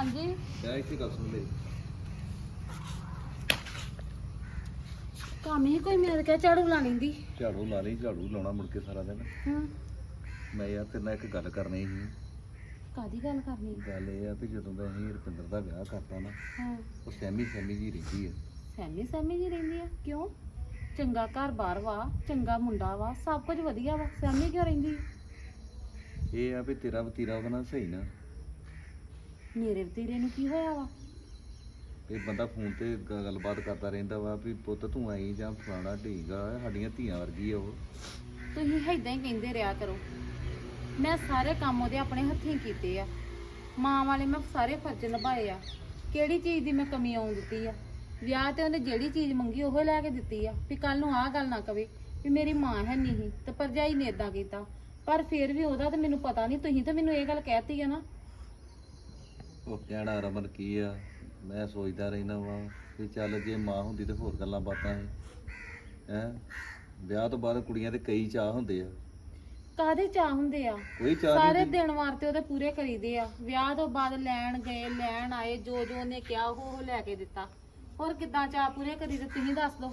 ਹਾਂਜੀ। ਕਿਆ ਇੱਥੇ ਗੱਲ ਸੁਣ ਮੇਰੀ। ਕੰਮ ਹੀ ਕੋਈ ਮੇਰੇ ਕਿਹਾ ਝਾੜੂ ਲਾ ਲੈਂਦੀ ਝਾੜੂ ਲਾ ਲਈ ਝਾੜੂ ਲਾਉਣਾ ਮੁੜ ਕੇ ਸਾਰਾ ਦਿਨ। ਹਾਂ। ਮੈਂ ਯਾਰ ਤੇਰੇ ਨਾਲ ਇੱਕ ਗੱਲ ਕਰਨੀ ਸੀ। ਕਾਦੀ ਗੱਲ ਕਰਨੀ? ਗੱਲ ਇਹ ਆ ਵੀ ਜਦੋਂ ਦਾ ਅਸੀਂ ਰੁਪਿੰਦਰ ਦਾ ਵਿਆਹ ਕਰਤਾ ਨਾ ਹਾਂ। ਉਹ ਸਹਿਮੀ ਸਹਿਮੀ ਜੀ ਰਹਿੰਦੀ ਹੈ ਸਹਿਮੀ ਸਹਿਮੀ ਜੀ ਰਹਿੰਦੀ ਆ? ਕਿਉਂ? ਚੰਗਾ ਘਰ ਬਾਰ ਵਾ ਚੰਗਾ ਮੁੰਡਾ ਵਾ ਸਭ ਕੁਝ ਵਧੀਆ ਵਾ। ਸਹਿਮੀ ਕਿਉਂ ਰਹਿੰਦੀ ਆ? ਇਹ ਆ ਵੀ ਤੇਰਾ ਵਤੀਰਾ ਉਹਦੇ ਨਾਲ ਸਹੀ ਨਾ। ਮੇਰੇ ਵਤੀਰੇ ਨੂੰ ਕੀ ਹੋਇਆ ਵਾ? ਇਹ ਬੰਦਾ ਫੋਨ ਤੇ ਗ- ਗੱਲਬਾਤ ਕਰਦਾ ਰਹਿੰਦਾ ਵਾ ਵੀ ਪੁੱਤ ਤੂੰ ਆਈ ਜਾਂ ਫਲਾਣਾ ਢੀਗਾ ਸਾਡੀਆਂ ਧੀਆਂ ਵਰਗੀ ਆ ਉਹ। ਤੁਸੀਂ ਏਦਾਂ ਹੀ ਕਹਿੰਦੇ ਰਿਹਾ ਕਰੋ। ਮੈਂ ਸਾਰੇ ਕੰਮ ਉਹਦੇ ਆਪਣੇ ਹੱਥੀਂ ਕੀਤੇ ਆ। ਮਾਂ ਵਾਲੇ ਮੈਂ ਸਾਰੇ ਫਰਜ਼ ਨਿਭਾਏ ਆ। ਕਿਹੜੀ ਚੀਜ਼ ਦੀ ਮੈਂ ਕਮੀ ਆਉਣ ਦਿੱਤੀ ਆ? ਵਿਆਹ ਤੇ ਉਹਨੇ ਜਿਹੜੀ ਚੀਜ਼ ਮੰਗੀ ਉਹ ਲੈ ਕੇ ਦਿੱਤੀ ਆ ਵੀ ਕੱਲ ਨੂੰ ਆਹ ਗੱਲ ਨਾ ਕਵੇ ਵੀ ਮੇਰੀ ਮਾਂ ਹੈ ਨਹੀਂ ਤੇ ਪਰਜਾਈ ਨੇ ਇਦਾਂ ਕੀਤਾ। ਪਰ ਫਿਰ ਵੀ ਉਹਦਾ ਤੇ ਮੈਨੂੰ ਪਤਾ ਨਹੀਂ ਤੁਸੀਂ ਤਾਂ ਮੈਨੂੰ ਇਹ ਗੱਲ ਕਹਿਤੀ ਆ ਨਾ। ਉਹ ਕਹਿਣਾ ਰਮਨ ਕੀ ਆ? ਮੈਂ ਸੋਚਦਾ ਰਹਿਣਾ ਵਾ ਵੀ ਚੱਲ ਜੇ ਮਾਂ ਹੁੰਦੀ ਤੇ ਹੋਰ ਗੱਲਾਂ ਬਾਤਾਂ ਹੈ ਹੈ? ਵਿਆਹ ਤੋਂ ਬਾਅਦ ਕੁੜੀਆਂ ਦੇ ਕਈ ਚਾਹ ਹੁੰਦੇ ਆ। ਕਾਦੇ ਚਾਹ ਹੁੰਦੇ ਆ? ਕੋਈ ਚਾਹ ਸਾਰੇ ਨਹੀਂ ਦਿਨ ਵਾਰ ਤੇ ਉਹਦੇ ਪੂਰੇ ਕਰੀਦੇ ਆ। ਵਿਆਹ ਤੋਂ ਬਾਅਦ ਲੈਣ ਗਏ ਲੈਣ ਆਏ ਜੋ ਜੋ ਉਹਨੇ ਕਿਹਾ ਉਹ ਉਹ ਲੈ ਕੇ ਦਿੱਤਾ। ਹੋਰ ਕਿੱਦਾਂ ਚਾਹ ਪੂਰੇ ਕਰੀਦੇ ਤੁਸੀਂ ਦੱਸ ਦਿਓ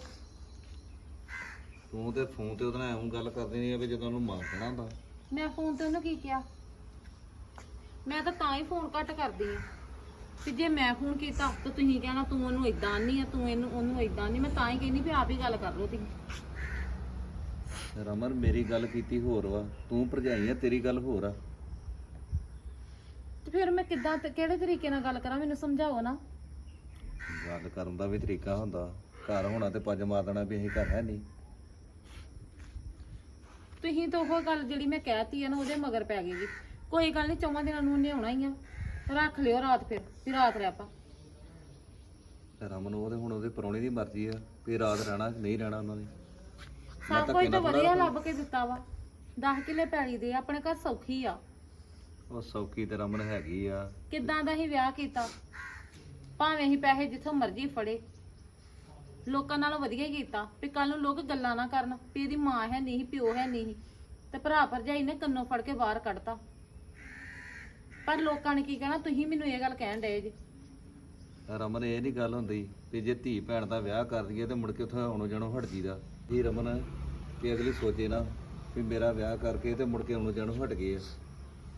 ਤੂੰ ਤੇ ਫੋਨ ਤੇ ਉਹਦੇ ਨਾਲ ਐਵੇਂ ਗੱਲ ਕਰਦੀ ਨਹੀਂ ਆ ਵੀ ਜਦੋਂ ਉਹਨੂੰ ਮਾਂ ਕਹਿਣਾ ਹੁੰਦਾ। ਮੈਂ ਫੋਨ ਤੇ ਉਹਨੂੰ ਕੀ ਕਿਹਾ? ਮੈਂ ਤਾਂ ਤਾਂ ਹੀ ਫੋਨ ਘੱਟ ਕਰਦੀ ਆ ਕਿ ਜੇ ਮੈਂ ਫੋਨ ਕੀਤਾ ਤਾਂ ਤੁਸੀਂ ਕਹਿਣਾ ਤੂੰ ਉਹਨੂੰ ਇਦਾਂ ਨਹੀਂ ਆ ਤੂੰ ਇਹਨੂੰ ਉਹਨੂੰ ਇਦਾਂ ਨਹੀਂ ਮੈਂ ਤਾਂ ਹੀ ਕਹਿੰਦੀ ਵੀ ਆਪ ਹੀ ਗੱਲ ਕਰ ਲਓ ਤੁਸੀਂ। ਰਮਨ ਮੇਰੀ ਗੱਲ ਕੀਤੀ ਹੋਰ ਵਾ। ਤੂੰ ਭਰਜਾਈ ਆ ਤੇਰੀ ਗੱਲ ਹੋਰ ਆ। ਤੇ ਫਿਰ ਮੈਂ ਕਿੱਦਾਂ ਤੇ ਕਿਹੜੇ ਤਰੀਕੇ ਨਾਲ ਗੱਲ ਕਰਾਂ? ਮੈਨੂੰ ਸਮਝਾਓ ਨਾ। ਗੱਲ ਕਰਨ ਦਾ ਵੀ ਤਰੀਕਾ ਹੁੰਦਾ। ਘਰ ਹੋਣਾ ਤੇ ਪੱਜ ਮਾਰ ਦੇਣਾ ਵੀ ਅਸੀਂ ਘਰ ਹੈ ਨਹੀਂ। ਤੁਸੀਂ ਤਾਂ ਉਹ ਗੱਲ ਜਿਹੜੀ ਮੈਂ ਕਹਿਤੀ ਆ ਨਾ ਉਹਦੇ ਮਗਰ ਪੈ ਗਏ ਜੀ। ਕੋਈ ਗੱਲ ਨਹੀਂ ਚੌਵਾਂ ਦਿਨਾਂ ਨੂੰ ਉਹਨੇ ਆਉਣਾ ਹੀ ਆ। ਰੱਖ ਲਿਓ ਰਾਤ ਫਿਰ ਵੀ ਰਾਤ ਰਹਿ ਪਾ ਤੇ ਰਮਨ ਉਹਦੇ ਹੁਣ ਉਹਦੇ ਪਰੌਣੇ ਦੀ ਮਰਜ਼ੀ ਆ ਵੀ ਰਾਤ ਰਹਿਣਾ ਕਿ ਨਹੀਂ ਰਹਿਣਾ ਉਹਨਾਂ ਨੇ। ਮੈਂ ਸਭ ਧੱਕੇ ਕੁਝ ਤਾਂ ਨਾਲ ਵਧੀਆ ਲੱਭ ਕੇ ਦਿੱਤਾ ਵਾ। 10 ਕਿੱਲੇ ਪੈਲੀ ਦੇ ਆਪਣੇ ਘਰ ਸੌਖੀ ਆ। ਉਹ ਸੌਕੀ ਤੇ ਰਮਨ ਹੈਗੀ ਆ। ਕਿੱਦਾਂ ਦਾ ਹੀ ਵਿਆਹ ਕੀਤਾ। ਭਾਵੇਂ ਅਸੀਂ ਪੈਸੇ ਜਿੱਥੋਂ ਮਰਜ਼ੀ ਫੜੇ। ਲੋਕਾਂ ਨਾਲੋਂ ਵਧੀਆ ਹੀ ਕੀਤਾ ਵੀ ਕੱਲ ਨੂੰ ਲੋਕ ਗੱਲਾਂ ਨਾ ਕਰਨ ਵੀ ਇਹਦੀ ਮਾਂ ਹੈ ਨਹੀਂ ਪਿਓ ਹੈ ਨਹੀਂ। ਤੇ ਭਰਾ ਭਰਜਾਈ ਨੇ ਕੰਨੋਂ ਫੜ ਕੇ ਬਾਹਰ ਕੱਢਤਾ। ਪਰ ਲੋਕਾਂ ਨੇ ਕੀ ਕਹਿਣਾ ਤੁਸੀਂ ਮੈਨੂੰ ਇਹ ਗੱਲ ਕਹਿਣ ਡਏ ਜੀ। ਰਮਨ ਇਹ ਨਹੀਂ ਗੱਲ ਹੁੰਦੀ ਵੀ ਜੇ ਧੀ ਭੈਣ ਦਾ ਵਿਆਹ ਕਰ ਦਈਏ ਤੇ ਮੁੜ ਕੇ ਉੱਥੇ ਆਉਣੋਂ ਜਾਣੋਂ ਹਟ ਜੀਦਾ ਇਹ ਰਮਨ ਕਿ ਅਗਲੀ ਸੋਚੇ ਨਾ ਵੀ ਮੇਰਾ ਵਿਆਹ ਕਰਕੇ ਤੇ ਮੁੜ ਕੇ ਆਉਣੋਂ ਜਾਣੋਂ ਹਟ ਗਏ ਆ।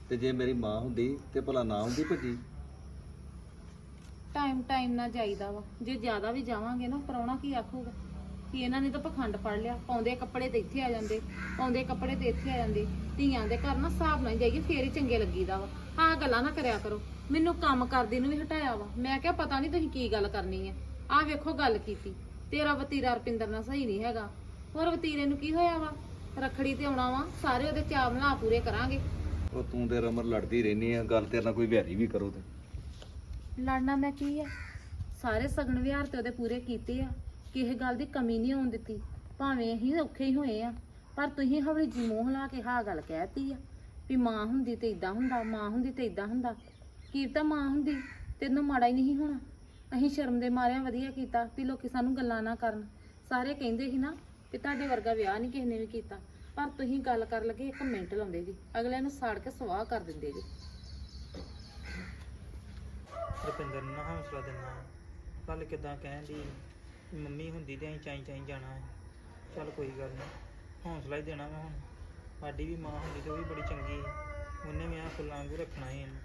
ਤੇ ਜੇ ਮੇਰੀ ਮਾਂ ਹੁੰਦੀ ਤੇ ਭਲਾ ਨਾ ਹੁੰਦੀ ਭੱਜੀ। ਟਾਈਮ ਟਾਈਮ ਨਾਲ ਜਾਈਦਾ ਵਾ। ਜੇ ਜ਼ਿਆਦਾ ਵੀ ਜਾਵਾਂਗੇ ਨਾ ਪਰੌਣਾ ਕੀ ਆਖੂਗਾ? ਕਿ ਇਹਨਾਂ ਨੇ ਤਾਂ ਪਖੰਡ ਫੜ ਲਿਆ। ਪਾਉਂਦੇ ਕੱਪੜੇ ਤੇ ਇੱਥੇ ਆ ਜਾਂਦੇ ਪਾਉਂਦੇ ਕੱਪੜੇ ਤੇ ਇੱਥੇ ਆ ਜਾਂਦੇ। ਧੀਆਂ ਦੇ ਘਰ ਨਾ ਹਿਸਾਬ ਨਾਲ ਜਾਈਏ ਫੇਰ ਹੀ ਚੰਗੇ ਲੱਗੀਦਾ ਵਾ। ਆਹ ਗੱਲਾਂ ਨਾ ਕਰਿਆ ਕਰੋ। ਮੈਨੂੰ ਕੰਮ ਕਰਦੀ ਨੂੰ ਵੀ ਹਟਾਇਆ ਵਾ। ਮੈਂ ਕਿਹਾ ਪਤਾ ਨਹੀਂ ਤੁਸੀਂ ਕੀ ਗੱਲ ਕਰਨੀ ਹੈ ਆਹ ਵੇਖੋ ਗੱਲ ਕੀਤੀ। ਤੇਰਾ ਵਤੀਰਾ ਰਪਿੰਦਰ ਨਾਲ ਸਹੀ ਨਹੀਂ ਹੈਗਾ। ਹੋਰ ਵਤੀਰੇ ਨੂੰ ਕੀ ਹੋਇਆ ਵਾ? ਰੱਖੜੀ ਤੇ ਆਉਣਾ ਵਾ ਸਾਰੇ ਉਹਦੇ ਚਾਅ ਮਲਾ ਪੂਰੇ ਕਰਾਂਗੇ। ਉਹ ਤੂੰ ਤੇ ਰਮਨ ਲੜਦੀ ਰਹਿਨੀ ਆ ਗੱਲ ਤੇਰੇ ਨਾਲ ਕੋਈ ਵਿਹਾਰੀ ਵੀ ਕਰੋ ਤੇ। ਲੜਨਾ ਮੈਂ ਕੀ ਆ? ਸਾਰੇ ਸਗਣ ਵਿਹਾਰ ਤੇ ਉਹਦੇ ਪੂਰੇ ਕੀਤੇ ਆ। ਕਿਸੇ ਗੱਲ ਦੀ ਕਮੀ ਨਹੀਂ ਆਉਣ ਦਿੱਤੀ। ਭਾਵੇਂ ਅਸੀਂ ਔਖੇ ਹੀ ਹੋਏ ਆ, ਪਰ ਤੁਸੀਂ ਹੌਲੀ ਜੀ ਮੂੰਹ ਲਾ ਕੇ ਹਾਂ ਗੱਲ ਕਹਿਤੀ ਆ ਵੀ ਮਾਂ ਹੁੰਦੀ ਤੇ ਇਦਾਂ ਹੁੰਦਾ, ਮਾਂ ਹੁੰਦੀ ਤੇ ਇਦਾਂ ਹੁੰਦਾ। ਕੀ ਤਾਂ ਮਾਂ ਹੁੰਦੀ ਤੈਨੂੰ ਮਾੜਾ ਹੀ ਨਹੀਂ ਹੋਣਾ। ਅਸੀਂ ਸ਼ਰਮ ਦੇ ਮਾਰਿਆਂ ਵਧੀਆ ਕੀਤਾ ਵੀ ਲੋਕੀ ਸਾਨੂੰ ਗੱਲਾਂ ਨਾ ਕਰਨ। ਸਾਰੇ ਕਹਿੰਦੇ ਸੀ ਨਾ ਕਿ ਤੁਹਾਡੇ ਵਰਗਾ ਵਿਆਹ ਨਹੀਂ ਕਿਸੇ ਨੇ ਵੀ ਕੀਤਾ। ਪਰ ਤੁਸੀਂ ਗੱਲ ਕਰਨ ਲੱਗੇ, ਇੱਕ ਮਿੰਟ ਲਾਉਂਦੇ ਜੀ। ਅਗਲਿਆਂ ਨੂੰ ਸਾੜ ਕੇ ਸਵਾਹ ਕਰ ਦਿੰਦੇ ਜੀ। ਰੁਪਿੰਦਰ ਨੂੰ ਨਾ ਹੌਸਲਾ ਦਿੰਦਾ ਕੱਲ ਕਿਦਾਂ ਕਹਿਣ ਮੰਮੀ ਹੁੰਦੀ ਤੇ ਅਸੀਂ ਚਾਈ ਚਾਈ ਜਾਣਾ ਹੈ। ਚੱਲ ਕੋਈ ਗੱਲ ਨਹੀਂ ਹੌਸਲਾ ਹੀ ਦੇਣਾ ਵਾ ਹੁਣ। ਸਾਡੀ ਵੀ ਮਾਂ ਹੁੰਦੀ ਤੇ ਉਹ ਵੀ ਬੜੀ ਚੰਗੀ ਹੈ। ਉਹਨੇ ਵੀ ਆ ਫੁੱਲਾਂ ਵਾਂਗੂ ਰੱਖਣਾ ਸੀ ਇਹਨੂੰ।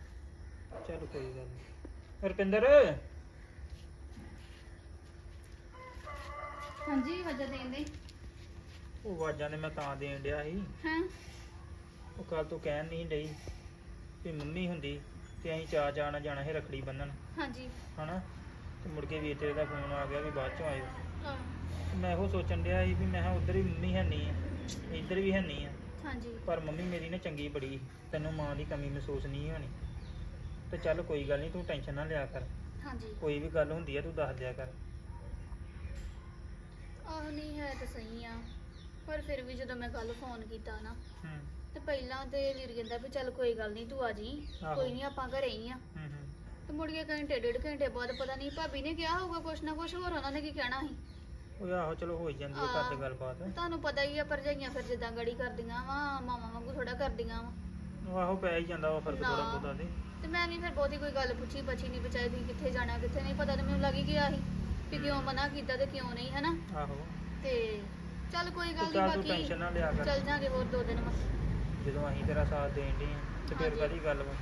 ਚੱਲ ਕੋਈ ਗੱਲ ਨਹੀਂ। ਰੁਪਿੰਦਰ ਹਾਂਜੀ ਵਜਾ ਦੇਂਦੇ ਉਹ ਆਵਾਜ਼ਾਂ ਨੇ ਮੈਂ ਤਾਂ ਦੇਣ ਡਿਆ ਸੀ। ਹਾਂ। ਉਹ ਕੱਲ ਤੂੰ ਕਹਿਣ ਨਹੀਂ ਡਈ ਵੀ ਮੰਮੀ ਹੁੰਦੀ ਤੇ ਅਸੀਂ ਚਾਹ ਜਾਣਾ ਜਾਣਾ ਸੀ ਰਖੜੀ ਬੰਨਣ। ਹਾਂਜੀ। ਹਨਾ? ਤੇ ਮੁੜ ਕੇ ਵੀਰ ਤੇਰੇ ਦਾ ਫੋਨ ਆ ਗਿਆ ਵੀ ਬਾਅਦ ਚੋਂ ਆਇਓ। ਹਾਂ, ਮੈਂ ਇਹੋ ਸੋਚਣ ਡਿਆ ਸੀ ਵੀ ਮੈਂ ਕਿਹਾ ਉਧਰ ਵੀ ਮੰਮੀ ਹੈ ਨਹੀਂ ਆ ਇੱਧਰ ਵੀ ਹੈ ਨਹੀਂ ਆ। ਹਾਂਜੀ। ਪਰ ਮੰਮੀ ਮੇਰੀ ਨੇ ਚੰਗੀ ਬੜੀ ਤੈਨੂੰ ਮਾਂ ਦੀ ਕਮੀ ਮਹਿਸੂਸ ਨਹੀਂ ਹੋਣੀ। ਤੇ ਚੱਲ ਕੋਈ ਗੱਲ ਨਹੀਂ ਤੂੰ ਟੈਨਸ਼ਨ ਨਾ ਲਿਆ ਕਰ। ਹਾਂਜੀ। ਕੋਈ ਵੀ ਗੱਲ ਹੁੰਦੀ ਆ ਤੂੰ ਦੱਸ ਦਿਆ ਕਰ। ਆਹ ਨਹੀਂ ਹੈ ਤਾਂ ਸਹੀ ਆ। ਪਰ ਫਿਰ ਵੀ ਜਦੋਂ ਮੈਂ ਕੱਲ ਫੋਨ ਕੀਤਾ ਨਾ ਹੂੰ। ਤੇ ਪਹਿਲਾਂ ਤੇ ਵੀਰ ਕਹਿੰਦਾ ਵੀ ਚੱਲ ਕੋਈ ਗੱਲ ਨਹੀਂ ਤੂੰ ਆ ਜੀ ਆਹੋ। ਕੋਈ ਨਹੀਂ ਆਪਾਂ ਘਰੇ ਹੀ ਆ। ਹੂੰ ਹੂੰ। ਤੇ ਮੁੜ ਕੇ ਘੰਟੇ ਡੇਢ ਘੰਟੇ ਬਾਅਦ ਪਤਾ ਨਹੀਂ ਭਾਬੀ ਨੇ ਕਿਹਾ ਹੋਊਗਾ ਕੁਛ ਨਾ ਕੁਛ ਹੋਰ ਉਹਨਾਂ ਨੇ ਕੀ ਕਹਿਣਾ ਸੀ? ਉਹ ਆਹੋ ਚਲੋ ਹੋ ਹੀ ਜਾਂਦੀ ਹੈ ਘਰ ਦੀ ਗੱਲਬਾਤ। ਤੁਹਾਨੂੰ ਪਤਾ ਹੀ ਆ ਭਰਜਾਈਆਂ ਫਿਰ ਜਿੱਦਾਂ ਗੜੀ ਕਰਦੀਆਂ ਵਾ ਮਾਵਾਂ ਵਾਂਗੂ ਥੋੜਾ ਕਰਦੀਆਂ ਵਾ। ਉਹ ਆਹੋ ਪੈ ਹੀ ਜਾਂਦਾ ਵਾ ਫ਼ਰਕ ਨਾ। ਥੋੜਾ ਬਹੁਤਾ ਤੇ। ਤੇ ਮੈਂ ਵੀ ਫਿਰ ਬਹੁਤੀ ਕੋਈ ਗੱਲ ਪੁੱਛੀ ਬੱਚੀ ਨਹੀਂ ਬਚਾਈ ਤੁਸੀਂ ਕਿੱਥੇ ਜਾਣਾ ਕਿੱਥੇ ਨਹੀਂ ਪਤਾ ਤੇ ਮੈਨੂੰ ਲੱਗ ਹੀ ਗਿਆ ਸੀ ਵੀ ਕਿਉਂ ਮਨਾ ਕੀਤਾ ਤੇ ਕਿਉਂ ਨਹੀਂ ਹਨਾ? ਆਹੋ। ਤੇ ਚੱਲ ਕੋਈ ਗੱਲ ਤੇ ਨਹੀਂ ਚੱਲ ਤੂੰ ਬਾਕੀ ਟੈਨਸ਼ਨ ਨਾ ਲਿਆ ਕਰ। ਚੱਲ ਜਾਾਂਗੇ ਹੋਰ ਦੋ ਦਿਨ ਵਾ। ਜਦੋਂ ਅਸੀਂ ਤੇਰਾ ਸਾਥ ਦੇਣ ਦੇ ਤੇ ਫਿਰ ਹਾਂਜੀ। ਕਾਹਦੀ ਗੱਲ ਵਾ।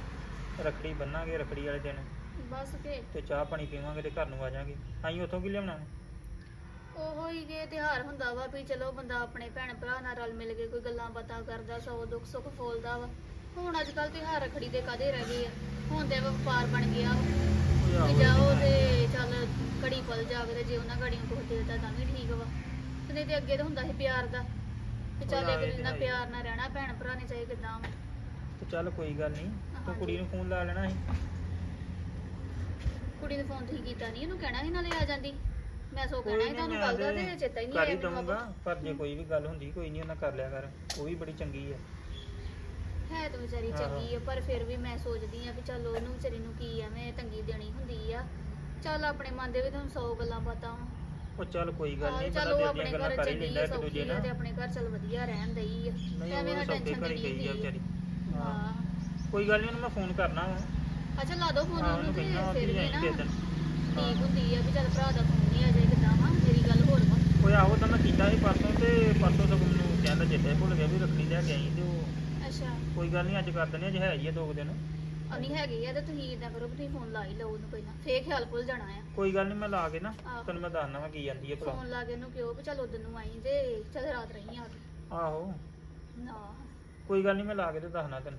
ਰਖੜੀ ਬੰਨਾਂਗੇ ਰਖੜੀ ਵਾਲੇ ਦਿਨ। ਬਸ ਕੇ ਤੇ ਚਾਹ ਪਾਣੀ ਪੀਵਾਂਗੇ ਤੇ ਘਰ ਨੂੰ ਆ ਜਾਾਂਗੇ ਅਸੀਂ ਉੱਥੋਂ ਕੀ ਲਿਆਉਣਾ? ਉਹੋ ਹੀ ਜੇ ਤਿਉਹਾਰ ਹੁੰਦਾ ਵਾ ਵੀ ਚਲੋ ਬੰਦਾ ਆਪਣੇ ਭੈਣ ਭਰਾ ਨਾਲ ਰਲ ਮਿਲ ਕੇ ਕੋਈ ਗੱਲਾਂ ਬਾਤਾਂ ਕਰਦਾ ਸੌ ਦੁੱਖ ਸੁੱਖ ਫੋਲਦਾ ਵਾ। ਹੁਣ ਅੱਜ ਕੱਲ ਤਿਉਹਾਰ ਰਖੜੀ ਦੇ ਕਾਦੇ ਰਹਿ ਗਏ ਆ? ਹੁਣ ਤੇ ਵਪਾਰ ਬਣ ਗਿਆ ਵਾ। ਵੀ ਜਾਓ ਤਾਂ। ਤੇ ਚੱਲ ਘੜੀ ਪਲ ਜਾਵੇ ਤੇ ਜੇ ਉਹਨਾਂ ਘੜੀਆਂ ਕੁਝ ਦੇਤਾ ਤਾਂ ਵੀ ਠੀਕ ਵਾ। ਤੇ ਨਹੀਂ ਤੇ ਅੱਗੇ ਤਾਂ ਹੁੰਦਾ ਸੀ ਪਿਆਰ ਦਾ। ਤੇ ਚੱਲ ਇੱਕ ਦੂਜੇ ਤਾਂ ਨਾਲ। ਪਿਆਰ ਨਾਲ ਰਹਿਣਾ ਭੈਣ ਭਰਾ ਨੇ ਚਾਹੇ ਕਿਦਾਂ ਤੇ ਚੱਲ ਕੋਈ ਗੱਲ ਨਹੀਂ। ਤੂੰ। ਕੁੜੀ ਨੂੰ ਫੋਨ ਲਾ ਲੈਣਾ ਸੀ। ਕੁੜੀ ਨੂੰ ਫੋਨ ਤੁਸੀਂ ਕੀਤਾ ਨਹੀਂ ਉਹਨੂੰ ਕਹਿਣਾ ਸੀ ਨਾਲੇ ਆ ਜਾਂਦੀ। ਮੈਂ ਸੋ ਕਹਿਣਾ ਸੀ ਤੁਹਾਨੂੰ ਗੱਲ ਦਾ ਤੇ ਚੇਤਾ ਹੀ ਨਹੀਂ ਕਰ ਹੀ ਆਇਆ ਮੈਨੂੰ ਦਊਂਗਾ ਪਰ ਜੇ ਕੋਈ ਵੀ ਗੱਲ ਹੁੰਦੀ ਕੋਈ ਨਹੀਂ ਉਹਨਾਂ ਕਰ ਲਿਆ ਕਰ ਉਹ ਵੀ ਬੜੀ ਚੰਗੀ ਆ। ਹੈ ਤਾਂ ਵਿਚਾਰੀ। ਚੰਗੀ ਆ ਪਰ ਫਿਰ ਵੀ ਮੈਂ ਸੋਚਦੀ ਆ ਵੀ ਚੱਲ ਉਹਨੂੰ ਵਿਚਾਰੀ ਨੂੰ ਕੀ ਐਵੇਂ ਤੰਗੀ ਦੇਣੀ ਹੁੰਦੀ ਆ। ਚੱਲ ਆਪਣੇ ਮਨ ਦੇ ਵੀ ਤੁਹਾਨੂੰ 100 ਗੱਲਾਂ ਪਤਾ ਵਾ। ਉਹ ਚੱਲ ਕੋਈ ਗੱਲ ਨਹੀਂ ਚੱਲ ਬੰਦਾ ਆਪਣੇ ਦੀਆਂ ਗੱਲਾਂ ਘਰ ਕਰ ਹੀ ਲੈਂਦਾ ਇੱਕ ਦੂਜੇ ਨਾਲ। ਤੇ ਆਪਣੇ ਘਰ ਚੱਲ ਵਧੀਆ ਰਹਿਣ ਦਈ ਆ। ਨਹੀਂ ਐਵੇਂ ਉਹ ਸਭ ਦੇ ਟੈਨਸ਼ਨ ਘਰ ਦੀ ਗਈ ਆ। ਵਿਚਾਰੀ। ਕੋਈ ਗੱਲ ਨਹੀਂ ਉਹਨੂੰ ਮੈਂ ਫੋਨ ਕਰਨਾ ਵਾ। ਅੱਛਾ ਲਾ ਦੋ ਫੋਨ ਹਾਂ, ਉਹਨੂੰ ਉਹਨੂੰ ਤੇ ਕਹਿਣਾ ਫਿਰ ਵੀ ਨਾ। ਠੀਕ ਹੁੰਦੀ ਆ ਵੀ ਚੱਲ ਭਰਾ ਦਾ ਫੋਨ ਨਹੀਂ ਆ ਜਾਏ ਕਿਦਾਂ ਵਾ ਮੇਰੀ ਗੱਲ ਹੋਰ ਵਾ। ਓਏ ਆਹੋ ਤਾਂ ਮੈਂ ਕੀਤਾ ਸੀ ਪਰਸੋਂ ਤੇ ਪਰਸੋਂ ਤੋਂ ਮੈਨੂੰ ਕਹਿੰਦਾ ਚੇਤੇ ਭੁੱਲ ਗਿਆ ਵੀ ਰੱਖੜੀ ਲੈ ਕੇ ਆਈ ਤੇ ਉਹ ਅੱਛਾ। ਕੋਈ ਗੱਲ ਨਹੀਂ ਅੱਜ ਕਰ ਦਿੰਦੇ ਅੱਜ ਹੈ ਹੀ ਆ ਦੋ ਕੁ ਦਿਨ। ਅਨੀ ਹੈਗੀ ਆ ਤੇ ਤੁਸੀਂ ਇਦਾਂ ਕਰੋ ਵੀ ਤੁਸੀਂ ਫੋਨ ਲਾ ਹੀ ਲਓ ਉਹਨੂੰ ਪਹਿਲਾਂ ਫੇਰ ਖਿਆਲ ਭੁੱਲ ਜਾਣਾ ਆ। ਕੋਈ ਗੱਲ ਨਹੀਂ ਮੈਂ ਲਾ ਕੇ ਨਾ ਆਹੋ। ਤੈਨੂੰ ਮੈਂ ਦੱਸਣਾ ਵਾ ਕੀ ਜਾਂਦੀ ਹੈ ਭਲਾ। ਫੋਨ ਲਾ ਕੇ ਉਹਨੂੰ ਕਿਹਾ ਵੀ ਚੱਲ ਉਦੋਂ ਨੂੰ ਆਈ ਤੇ ਚੱਲ ਰਾਤ ਰਹੀ ਆ। ਆਹੋ। ਨਾ। ਕੋਈ ਗੱਲ ਨਹੀਂ ਮੈਂ ਲਾ ਕੇ ਤੇ ਦੱਸਣਾ ਤੈਨੂੰ।